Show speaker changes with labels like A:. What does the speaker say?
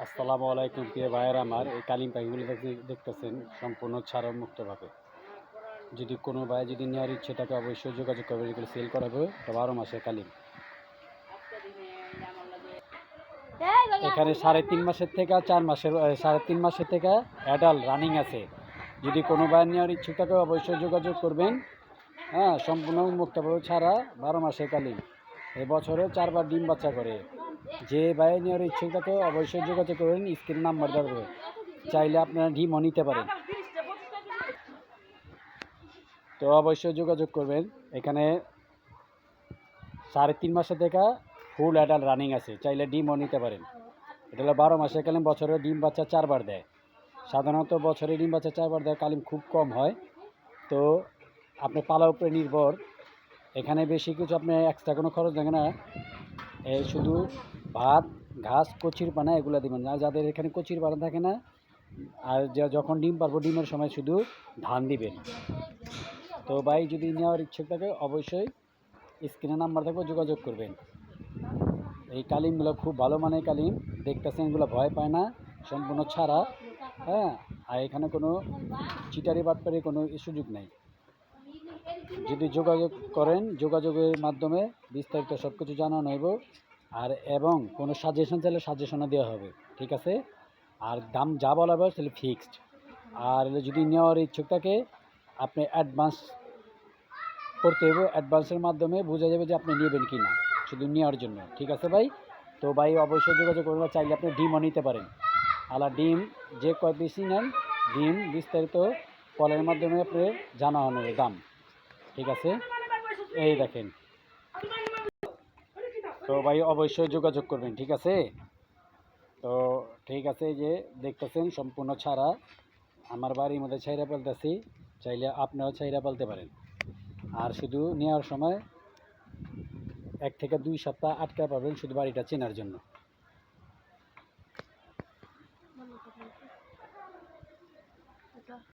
A: আসসালামু আলাইকুম, প্রিয় ভাইয়ের আমার। এই কালিম পাখিগুলো দেখতে- দেখতেছেন সম্পূর্ণ ছাড়া মুক্তভাবে যদি কোনো ভাই যদি নেওয়ার ইচ্ছে থাকে, অবশ্যই যোগাযোগ করবে, এগুলো সেল করাবে। তো বারো মাসের কালিম। এখানে সাড়ে তিন মাসের থেকে চার মাসের সাড়ে তিন মাসের থেকে অ্যাডাল্ট রানিং আছে। যদি কোনো ভাই নেওয়ার ইচ্ছুক থাকে, অবশ্যই যোগাযোগ করবেন। হ্যাঁ সম্পূর্ণ মুক্তভাবে ছাড়া বারো মাসের কালিম। এবছরে চারবার ডিম বাচ্চা করে। যে ভাই নেওয়ার ইচ্ছুক থাকে অবশ্যই যোগাযোগ করবেন স্ক্রিন নাম্বার দেবে চাইলে আপনারা ডিমও নিতে পারেন। তো অবশ্যই যোগাযোগ করবেন। এখানে সাড়ে তিন মাসের থেকে ফুল অ্যাডাল্ট রানিং আছে। চাইলে ডিমও নিতে পারেন। এটা হলো বারো মাসে কালিম, বছরে ডিম বাচ্চা চারবার দেয়। সাধারণত বছরে ডিম বাচ্চা চারবার দেয়, কালিম খুব কম হয়। তো আপনি পালার উপরে নির্ভর। এখানে বেশি কিছু আপনি এক্সট্রা কোনো খরচ দেখে না। শুধু ভাত, ঘাস, কচির পানা এগুলো দিবেন। আর যাদের এখানে কচির পানা থাকে না, আর যা- যখন ডিম পারব, ডিমের সময় শুধু ধান দিবেন। তো ভাই, যদি নেওয়ার ইচ্ছুক থাকে, অবশ্যই স্ক্রিনে নাম্বার থাকবে, যোগাযোগ করবেন। এই কালিমগুলো খুব ভালো মানের কালিম। দেখতেছেন, এগুলো ভয় পায় না, সম্পূর্ণ ছাড়া। হ্যাঁ আর এখানে কোনো চিটারি বাটপারি কোনো সুযোগ নাই। যদি যোগাযোগ করেন, যোগাযোগের মাধ্যমে বিস্তারিত সব কিছু জানানো হইব। আর এবং কোনো সাজেশন চাইলে সাজেশনও দেওয়া হবে, ঠিক আছে? আর দাম যা বলা হবে তাহলে ফিক্সড আর যদি নেওয়ার ইচ্ছুক থাকে, আপনি অ্যাডভান্স করতে হবে অ্যাডভান্সের মাধ্যমে বোঝা যাবে যে আপনি নেবেন কি না শুধু নেওয়ার জন্য, ঠিক আছে ভাই? তো ভাই, অবশ্যই যোগাযোগ করবেন চাইলে আপনি ডিমও নিতে পারেন। আলা, ডিম, যে কয় বেশি নেন, ডিম বিস্তারিত কলের মাধ্যমে আপনি জানানো হবে দাম, ঠিক আছে? এই দেখেন। তো ভাই অবশ্যই যোগাযোগ করবেন, ঠিক আছে? তো ঠিক আছে যে দেখতেছেন সম্পূর্ণ ছাড়া, আমার বাড়ির মধ্যে ছাইরা পালতেছি চাইলে আপনিও ছাইরা পালতে পারেন। আর শুধু নেওয়ার সময় এক থেকে দুই সপ্তাহ আটকা পাবেন শুধু বাড়িটা চেনার জন্য।